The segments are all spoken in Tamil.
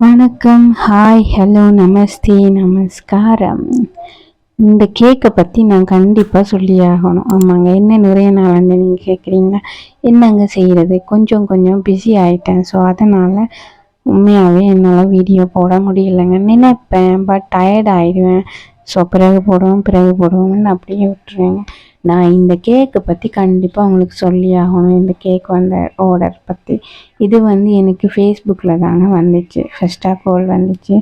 வணக்கம். ஹாய் ஹலோ நமஸ்தே நமஸ்காரம். இந்த கேக்கை பற்றி நான் கண்டிப்பாக சொல்லி ஆகணும் ஆமாங்க என்ன நிறைய நாள் வந்து நீங்கள் கேட்குறீங்க என்னங்க செய்கிறது கொஞ்சம் கொஞ்சம் பிஸி ஆயிட்டேன். ஸோ அதனால் உண்மையாகவே என்னால் வீடியோ போட முடியலைங்க. நினைப்பேன் பட் டயர்ட் ஆயிடுவேன். ஸோ பிறகு போடுவோம் பிறகு போடுவோம்னு அப்படியே விட்டுருவேங்க. நான் இந்த கேக்கை பற்றி கண்டிப்பாக உங்களுக்கு சொல்லி ஆகணும். இந்த கேக் வந்த ஆர்டர் பற்றி இது வந்து எனக்கு ஃபேஸ்புக்கில் தாங்க வந்துச்சு. ஃபஸ்ட்டாக கால் வந்துச்சு.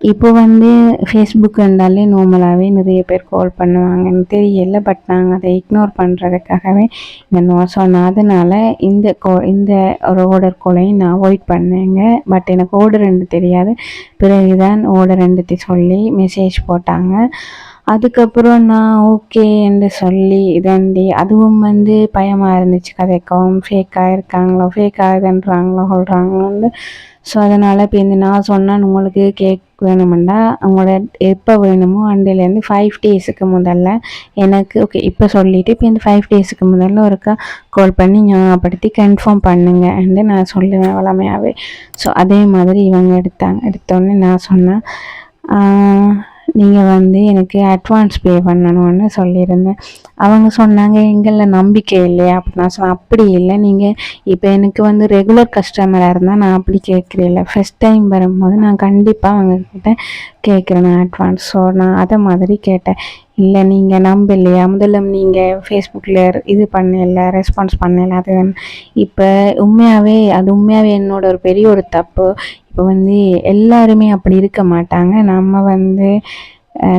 இப்போ வந்து ஃபேஸ்புக் இருந்தாலே நார்மலாகவே நிறைய பேர் கால் பண்ணுவாங்கன்னு தெரியல பட் நாங்கள் அதை இக்னோர் பண்ணுறதுக்காகவே இந்த நோ சொன்னேன் அதனால் இந்த கோ இந்த ஒரு ஆர்டர் கோலையும் நான் அவாய்ட் பண்ணேங்க. பட் எனக்கு ஆர்டர் ரெண்டு தெரியாது. பிறகுதான் ஆர்டர் ரெண்டு சொல்லி மெசேஜ் போட்டாங்க. அதுக்கப்புறம் நான் ஓகே என்று சொல்லி இதண்டி அதுவும் வந்து பயமாக இருந்துச்சு. கதைக்கவும் ஃபேக்காக இருக்காங்களோ ஃபேக் ஆகுதுன்றாங்களோ சொல்கிறாங்களோன்னு ஸோ அதனால் இப்போ இந்த நான் சொன்னால் உங்களுக்கு கேக் வேணுமெண்டா அவங்களோட எப்போ வேணுமோ அண்டையிலேருந்து ஃபைவ் டேஸுக்கு முதல்ல எனக்கு ஓகே இப்போ சொல்லிவிட்டு இப்போ இந்த ஃபைவ் டேஸுக்கு முதல்ல ஒருக்கா கால் பண்ணி ஞாபகப்படுத்தி கன்ஃபார்ம் பண்ணுங்கன்னு நான் சொல்லுவேன் வளமையாகவே ஸோ அதே மாதிரி இவங்க எடுத்தாங்க எடுத்தோடனே நான் சொன்னேன் நீங்கள் வந்து எனக்கு அட்வான்ஸ் பே பண்ணணும்னு சொல்லியிருந்தேன். அவங்க சொன்னாங்க எங்களில் நம்பிக்கை இல்லையா? அப்படி நான் சொன்னேன் அப்படி இல்லை. நீங்கள் இப்போ எனக்கு வந்து ரெகுலர் கஸ்டமராக இருந்தால் நான் அப்படி கேட்குறேன் ஃபஸ்ட் டைம் வரும்போது நான் கண்டிப்பாக அவங்கக்கிட்ட கேட்குறேன் நான் அட்வான்ஸ் ஸோ நான் அதை மாதிரி கேட்டேன். இல்லை நீங்கள் நம்பலையா? முதல்ல நீங்கள் ஃபேஸ்புக்கில் இது பண்ணல ரெஸ்பான்ஸ் பண்ணல அது இப்போ உண்மையாகவே அது உண்மையாகவே என்னோட ஒரு பெரிய ஒரு தப்பு. இப்போ வந்து எல்லாருமே அப்படி இருக்க மாட்டாங்க. நம்ம வந்து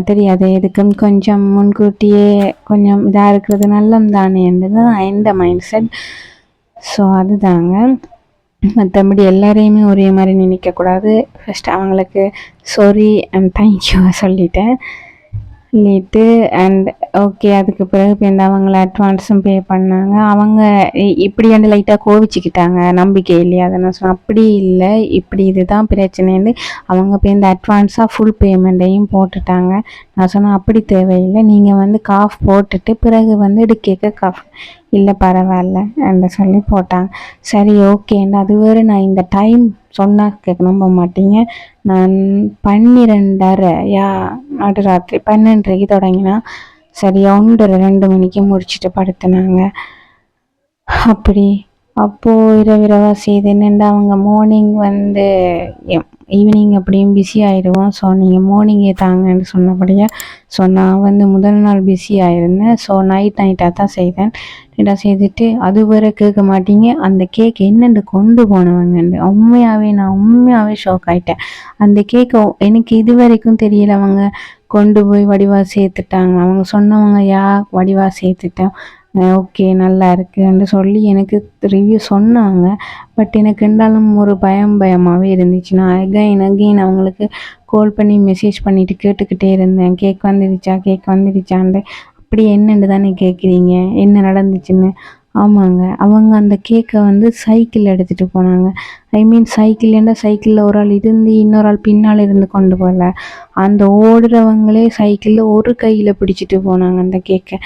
தெரியாது எதுக்கும் கொஞ்சம் முன்கூட்டியே கொஞ்சம் இதாக இருக்கிறது நல்லம் தானேன்றது தான் எந்த மைண்ட் செட் ஸோ அதுதாங்க. மற்றபடி எல்லாரையுமே ஒரே மாதிரி நினைக்கக்கூடாது. ஃபஸ்ட் அவங்களுக்கு சாரி அண்ட் தேங்க்யூ சொல்லிட்டேன். சொல்லிட்டு அண்ட் ஓகே அதுக்கு பிறகு பேருந்து அவங்கள அட்வான்ஸும் பே பண்ணாங்க. அவங்க இப்படி வந்து லைட்டாக கோவிச்சுக்கிட்டாங்க. நம்பிக்கை இல்லையா? அதை நான் சொன்னேன். அப்படி இல்லை. இப்படி இதுதான் பிரச்சனைன்னு அவங்க இப்போ இந்த அட்வான்ஸாக ஃபுல் பேமெண்ட்டையும் போட்டுட்டாங்க. நான் சொன்னேன் அப்படி தேவையில்லை. நீங்கள் வந்து காஃப் போட்டுட்டு பிறகு வந்து எடுக்க காஃப் இல்லை பரவாயில்ல என்று சொல்லி போட்டாங்க. சரி ஓகேன்னு அது வேறு நான் இந்த டைம் சொன்னால் கேட்க நம்ப மாட்டீங்க. நான் பன்னிரெண்டரை யா நடுராத்திரி பன்னெண்டரைக்கு தொடங்கினா சரியா ஒன்றரை ரெண்டு மணிக்கு முடிச்சுட்டு படுத்துனாங்க. அப்படி அப்போது இரவிரவா செய்து என்னென்னா அவங்க மார்னிங் வந்து ஈவினிங் அப்படியும் பிஸி ஆயிடுவோம். ஸோ நீங்கள் மார்னிங்கே தாங்கன்னு சொன்னபடியாக ஸோ நான் வந்து முதல் நாள் பிஸி ஆயிருந்தேன். ஸோ நைட் நைட்டாக தான் செய்தேன். நைட்டாக செய்துட்டு அது வரை கேட்க மாட்டீங்க. அந்த கேக் என்னென்று கொண்டு போனவங்கன்னு உண்மையாகவே நான் உண்மையாகவே ஷாக் ஆகிட்டேன் அந்த கேக்கை எனக்கு இது வரைக்கும் தெரியல. அவங்க கொண்டு போய் வடிவாக சேர்த்துட்டாங்க. அவங்க சொன்னவங்க யா வடிவாக சேர்த்துட்டேன் ஓகே நல்லா இருக்குன்னு சொல்லி எனக்கு ரிவ்யூ சொன்னாங்க. பட் எனக்கு இருந்தாலும் ஒரு பயம் பயமாகவே இருந்துச்சு. நான் அகைன் அகைன் அவங்களுக்கு கால் பண்ணி மெசேஜ் பண்ணிவிட்டு கேட்டுக்கிட்டே இருந்தேன். கேக் வந்துடுச்சா கேக் வந்துடுச்சான்ட்டு அப்படி என்னென்னு தானே கேட்குறீங்க என்ன நடந்துச்சுன்னு? ஆமாங்க. அவங்க அந்த கேக்கை வந்து சைக்கிள் எடுத்துகிட்டு போனாங்க. ஐ மீன் சைக்கிள் சைக்கிள்லேருந்தா சைக்கிளில் ஒரு ஆள் இருந்து இன்னொரு ஆள் பின்னால் இருந்து கொண்டு போகல? அந்த ஓடுறவங்களே சைக்கிளில் ஒரு கையில் பிடிச்சிட்டு போனாங்க அந்த கேக்கை.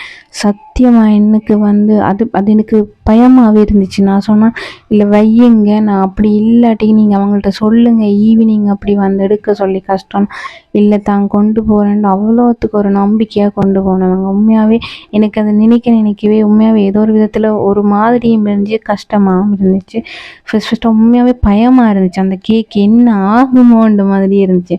சத்தியமாக எனக்கு வந்து அது அது எனக்கு பயமாகவே இருந்துச்சு. நான் சொன்னேன் இல்லை வையுங்க. நான் அப்படி இல்லாட்டி நீங்கள் அவங்கள்ட்ட சொல்லுங்கள் ஈவினிங் அப்படி வந்து எடுக்க சொல்லி கஷ்டம் இல்லை தான் கொண்டு போகிறேன் அவ்வளோத்துக்கு ஒரு நம்பிக்கையாக கொண்டு போனவங்க. உண்மையாகவே எனக்கு அதை நினைக்க நினைக்கவே உண்மையாகவே ஏதோ ஒரு விதத்தில் ஒரு மாதிரியும் இருந்துச்சு கஷ்டமாகவும் இருந்துச்சு. ஃபஸ்ட் ஃபஸ்ட்டு உண்மையாகவே பயமாக இருந்துச்சு. அந்த கேக் என்ன ஆகுமோன்ற மாதிரி இருந்துச்சு.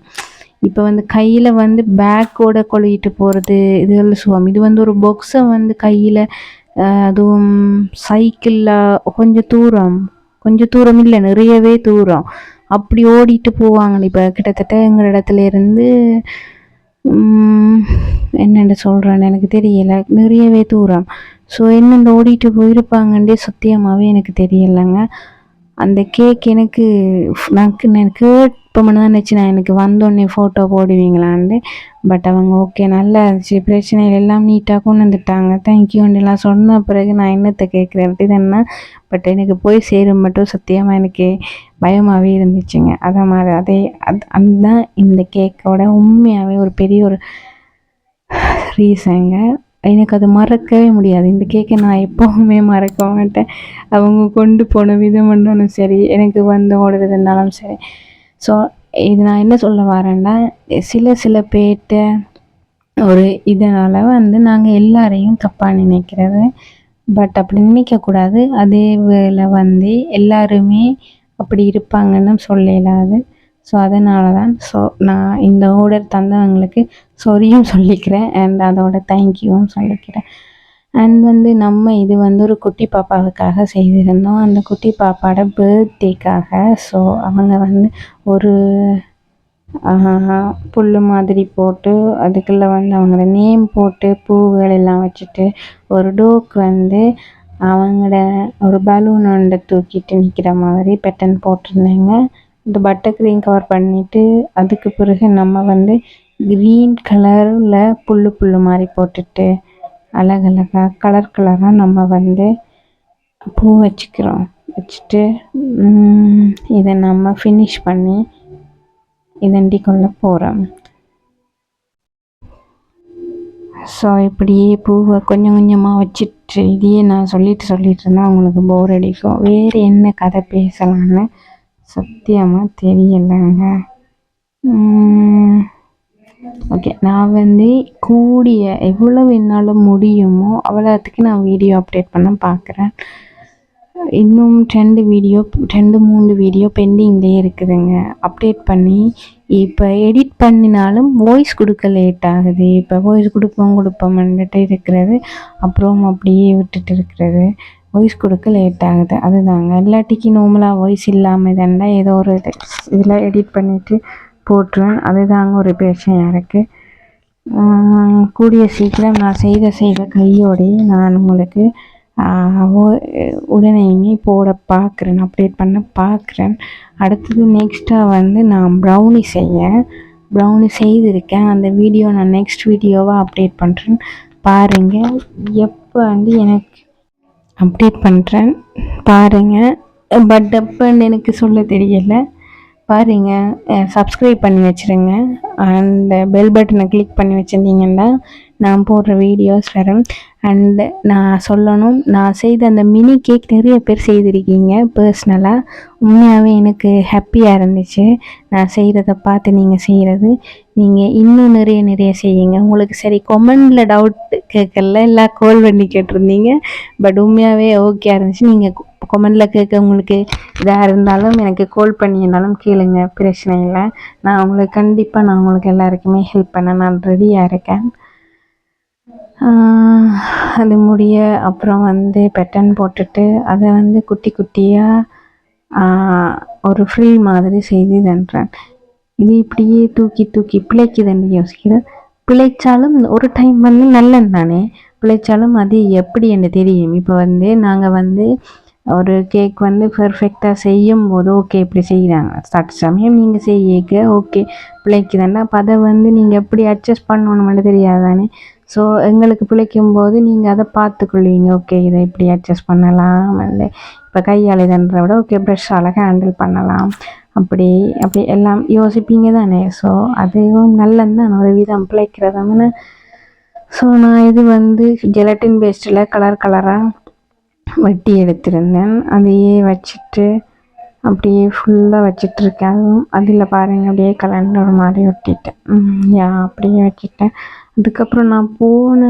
இப்போ வந்து கையில் வந்து பேக்கோட கொழுகிட்டு போகிறது இது சுவாமி இது வந்து ஒரு பொக்ஸை வந்து கையில் அதுவும் சைக்கிளில் கொஞ்சம் தூரம் கொஞ்சம் தூரம் இல்லை நிறையவே தூரம். அப்படி ஓடிட்டு போவாங்க இப்போ. கிட்டத்தட்ட எங்கள் இடத்துல இருந்து என்னென்னு சொல்கிறேன்னு எனக்கு தெரியலை. நிறையவே தூரம். ஸோ என்னென்ன ஓடிட்டு போயிருப்பாங்கன்றே சத்தியமாகவே எனக்கு தெரியலைங்க. அந்த கேக் எனக்கு நான் நான் கேட்போம்னு தான் நினச்சி நான் எனக்கு வந்தோடனே ஃபோட்டோ போடுவீங்களான்னு பட் அவங்க ஓகே நல்லா இருந்துச்சு. பிரச்சனை எல்லாம் நீட்டாக கொண்டு வந்துட்டாங்க. தேங்க்யூன்னுலாம் சொன்ன பிறகு நான் என்னத்தை கேட்குறேன் அப்படின்னா பட் எனக்கு போய் சேரும் மட்டும் சத்தியமாக எனக்கு பயமாகவே இருந்துச்சுங்க. அதை மாதிரி அதே அது அதுதான் இந்த கேக்கோட உண்மையாகவே ஒரு பெரிய ஒரு ரீசங்க எனக்கு அது மறக்கவே முடியாது. இந்த கேக்கை நான் எப்போவுமே மறக்க மாட்டேன். அவங்க கொண்டு போன விதம் பண்ணாலும் சரி எனக்கு வந்து ஓடுறதுனாலும் சரி. ஸோ இது நான் என்ன சொல்ல வரேன்னா சில சில பேர்கிட்ட ஒரு இதனால் வந்து நாங்கள் எல்லாரையும் தப்பாக நினைக்கிறது. பட் அப்படி நினைக்கக்கூடாது அதே வேலை வந்து எல்லாருமே அப்படி இருப்பாங்கன்னு சொல்ல ஸோ அதனால தான் ஸோ நான் இந்த ஆர்டர் தந்தவங்களுக்கு சொரியும் சொல்லிக்கிறேன் அண்ட் அதோட தேங்க்யூவும் சொல்லிக்கிறேன். அண்ட் வந்து நம்ம இது வந்து ஒரு குட்டி பாப்பாவுக்காக செய்திருந்தோம். அந்த குட்டி பாப்பாவோட பர்த்டேக்காக ஸோ அவங்க வந்து ஒரு புல் மாதிரி போட்டு அதுக்குள்ளே வந்து அவங்களோட நேம் போட்டு பூவுகள் எல்லாம் வச்சுட்டு ஒரு டோக் வந்து அவங்களோட ஒரு பலூன் ஒன்றை தூக்கிட்டு நிற்கிற மாதிரி பெட்டன் போட்டிருந்தாங்க. இந்த பட்டர் க்ரீன் கவர் பண்ணிவிட்டு அதுக்கு பிறகு நம்ம வந்து க்ரீன் கலரில் புல்லு புல்லு மாதிரி போட்டுட்டு அழகழகாக கலர் கலராக நம்ம வந்து பூ வச்சுக்கிறோம். வச்சுட்டு இதை நம்ம ஃபினிஷ் பண்ணி இதண்டி கொள்ள போகிறோம் ஸோ இப்படியே பூவை கொஞ்சம் கொஞ்சமாக வச்சுட்டு இதையே நான் சொல்லிட்டு சொல்லிட்டு இருந்தால் அவங்களுக்கு போர் அடிக்கும். வேறு என்ன கதை பேசலான்னு சத்தியமாக தெரியலைங்க. ஓகே நான் வந்து கூடிய எவ்வளவு என்னால் முடியுமோ அவ்வளோத்துக்கு நான் வீடியோ அப்டேட் பண்ண பார்க்குறேன் இன்னும் ரெண்டு வீடியோ ரெண்டு மூணு வீடியோ பெண்டிங்லேயே இருக்குதுங்க. அப்டேட் பண்ணி இப்போ எடிட் பண்ணினாலும் வாய்ஸ் கொடுக்க லேட் ஆகுது. இப்போ வாய்ஸ் கொடுப்போம் கொடுப்போம்ன்ட்டு இருக்கிறது அப்புறம் அப்படியே விட்டுட்டு இருக்கிறது. வாய்ஸ் கொடுக்க லேட் ஆகுது. அதுதாங்க. இல்லாட்டிக்கு நார்மலாக வாய்ஸ் இல்லாமல் தாண்டா ஏதோ ஒரு இது. இதில் எடிட் பண்ணிவிட்டு போட்டுருவேன். அதுதாங்க ஒரு பிரச்சனையாக இருக்குது கூடிய சீக்கிரம் நான் செய்த செய்த கையோடையே நான் உங்களுக்கு உடனேயுமே போட பார்க்குறேன் அப்டேட் பண்ண பார்க்குறேன் அடுத்தது நெக்ஸ்ட்டாக வந்து நான் ப்ரௌனி செய்ய ப்ரௌனி செய்திருக்கேன். அந்த வீடியோ நான் நெக்ஸ்ட் வீடியோவாக அப்டேட் பண்ணுறேன் பாருங்கள் எப்போ வந்து எனக்கு அப்டேட் பண்ணுறேன் பாருங்கள் பட் அப்பன்னு எனக்கு சொல்ல தெரியலை. பாருங்கள் சப்ஸ்கிரைப் பண்ணி வச்சுருங்க. அண்ட் பெல் பட்டனை கிளிக் பண்ணி வச்சுருந்தீங்கன்னா நான் போடுற வீடியோஸ் வரும். அண்டு நான் சொல்லணும் நான் செய்த அந்த மினி கேக் நிறைய பேர் செய்திருக்கீங்க பர்ஸ்னலாக உண்மையாகவே எனக்கு ஹாப்பியாக இருந்துச்சு. நான் செய்கிறத பார்த்து நீங்கள் செய்கிறது நீங்கள் இன்னும் நிறைய நிறைய செய்யுங்க. உங்களுக்கு சரி கொமெண்டில் டவுட் கேட்கல எல்லாம் கோல் பண்ணி கேட்டிருந்தீங்க. பட் உண்மையாகவே ஓகே இருந்துச்சு. நீங்கள் கொமெண்டில் கேட்க உங்களுக்கு இதாக இருந்தாலும் எனக்கு கால் பண்ணியிருந்தாலும் கேளுங்க பிரச்சனை இல்லை. நான் உங்களுக்கு கண்டிப்பாக நான் உங்களுக்கு எல்லாருக்குமே ஹெல்ப் பண்ண நான் ரெடியாக இருக்கேன். அது முடிய அப்புறம் வந்து பெட்டன் போட்டுட்டு அதை வந்து குட்டி குட்டியாக ஒரு ஃப்ரில் மாதிரி செய்து தன்றேன். இது இப்படியே தூக்கி தூக்கி பிழைக்குதுன்னு யோசிக்கிறேன். பிழைச்சாலும் ஒரு டைம் வந்து நல்லது தானே? பிழைச்சாலும் அது எப்படி என்று தெரியும். இப்போ வந்து நாங்கள் வந்து ஒரு கேக் வந்து பெர்ஃபெக்டாக செய்யும் போது ஓகே இப்படி செய்கிறாங்க சட்ட சமயம் நீங்கள் செய்யக்க ஓகே பிழைக்குதுன்னா அப்போ அதை வந்து நீங்கள் எப்படி அட்ஜஸ்ட் பண்ணணும்னு தெரியாது ஸோ எங்களுக்கு பிழைக்கும் போது நீங்கள் அதை பார்த்துக்கொள்வீங்க. ஓகே இதை இப்படி அட்ஜஸ்ட் பண்ணலாம். வந்து இப்போ கையால் இதன்ற விட ஓகே ப்ரெஷ்ஷால் ஹேண்டில் பண்ணலாம். அப்படி அப்படி எல்லாம் யோசிப்பீங்க தானே? ஸோ அதுவும் நல்லது தான் ஒரு விதம் பிழைக்கிறதாமனு ஸோ நான் இது வந்து ஜெலட்டின் பேஸ்டில் கலர் கலராக வட்டி எடுத்திருந்தேன். அதையே வச்சுட்டு அப்படியே ஃபுல்லாக வச்சிட்ருக்கேன் அதுவும் அதில் பாருங்கள் அப்படியே கலண்டர் மாதிரி ஒட்டிட்டேன். யா அப்படியே வச்சுட்டேன். அதுக்கப்புறம் நான் போன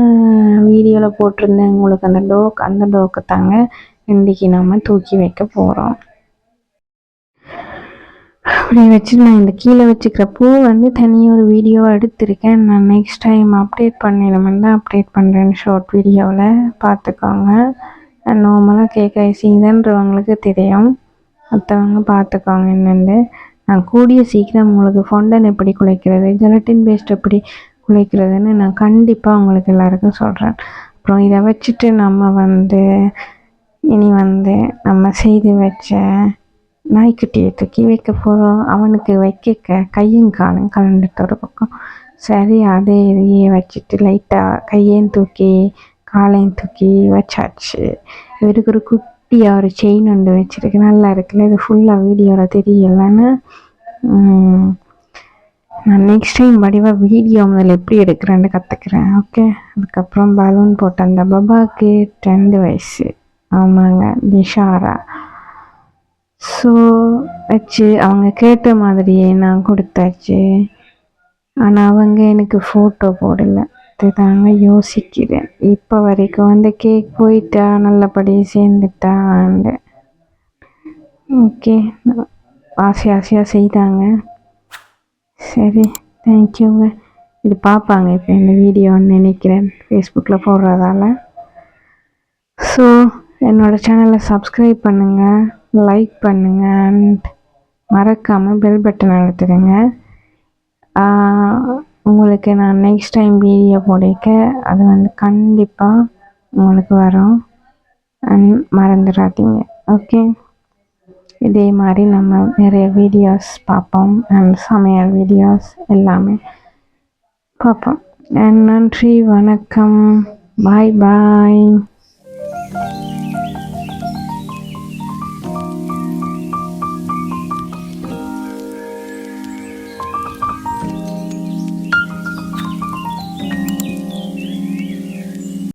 வீடியோவில் போட்டிருந்தேன் உங்களுக்கு அந்த டோக் அந்த டோக்கு தாங்க இன்றைக்கி நம்ம தூக்கி வைக்க போகிறோம் அப்படி வச்சு நான் இந்த கீழே வச்சுக்கிற பூ வந்து தனியாக ஒரு வீடியோ எடுத்திருக்கேன். நான் நெக்ஸ்ட் டைம் அப்டேட் பண்ணிடணும் தான் அப்டேட் பண்ணுறேன் ஷார்ட் வீடியோவில் பார்த்துக்கோங்க. நார்மலாக கேக் ஐசிங்கன்றவங்களுக்கு தெரியும். மற்றவங்க பார்த்துக்கோங்க என்னென்னு நான் கூடிய சீக்கிரம் உங்களுக்கு ஃபொண்டன் எப்படி குலைக்கிறது ஜெலட்டின் பேஸ்ட் எப்படி குலைக்கிறதுன்னு நான் கண்டிப்பாக உங்களுக்கு எல்லாருக்கும் சொல்கிறேன் அப்புறம் இதை வச்சுட்டு நம்ம வந்து இனி வந்து நம்ம செய்து வச்ச நாய்க்குட்டியை தூக்கி வைக்க போகிறோம் அவனுக்கு வைக்க கையும் காலும் கலந்துட்டு ஒரு பக்கம். சரி அதே இதையே வச்சுட்டு லைட்டாக கையையும் தூக்கி காலையும் தூக்கி வச்சாச்சு. இவருக்கு ஒரு குட்டியாக ஒரு செயின் ஒன்று வச்சுருக்கு. நல்லா இருக்குல்ல? இது ஃபுல்லாக வீடியோவில் தெரியலன்னு. நான் நெக்ஸ்ட் டைம் வடிவாக வீடியோ முதல்ல எப்படி எடுக்கிறேன்னு கற்றுக்குறேன் ஓகே அதுக்கப்புறம் பலூன் போட்ட அந்த பபாக்கு ரெண்டு வயசு. ஆமாங்க. நிஷாரா. ஸோ வச்சு அவங்க கேட்ட மாதிரியே நான் கொடுத்தாச்சு. ஆனால் அவங்க எனக்கு ஃபோட்டோ போடலை. அதுதாங்க யோசிக்கிறேன். இப்போ வரைக்கும் வந்து கேக் போயிட்டா நல்லபடி சேர்ந்துட்டாண்டு ஓகே ஆசை ஆசையாக செய்தாங்க சரி தேங்க்யூங்க இது பார்ப்பாங்க இப்போ இந்த வீடியோன்னு நினைக்கிறேன் ஃபேஸ்புக்கில் போடுறதால ஸோ என்னோட சேனலை சப்ஸ்கிரைப் பண்ணுங்கள் லைக் பண்ணுங்கள் அண்ட் மறக்காமல் பெல் பட்டன் அழுத்துடுங்க உங்களுக்கு நான் நெக்ஸ்ட் டைம் வீடியோ போடிக்க அது வந்து கண்டிப்பாக உங்களுக்கு வரும். அண்ட் மறந்துடாதீங்க ஓகே இதே மாதிரி நம்ம நிறைய வீடியோஸ் பார்ப்போம் அண்ட் சமையல் வீடியோஸ் எல்லாமே பார்ப்போம். அண்ட் நன்றி வணக்கம். பாய் பாய்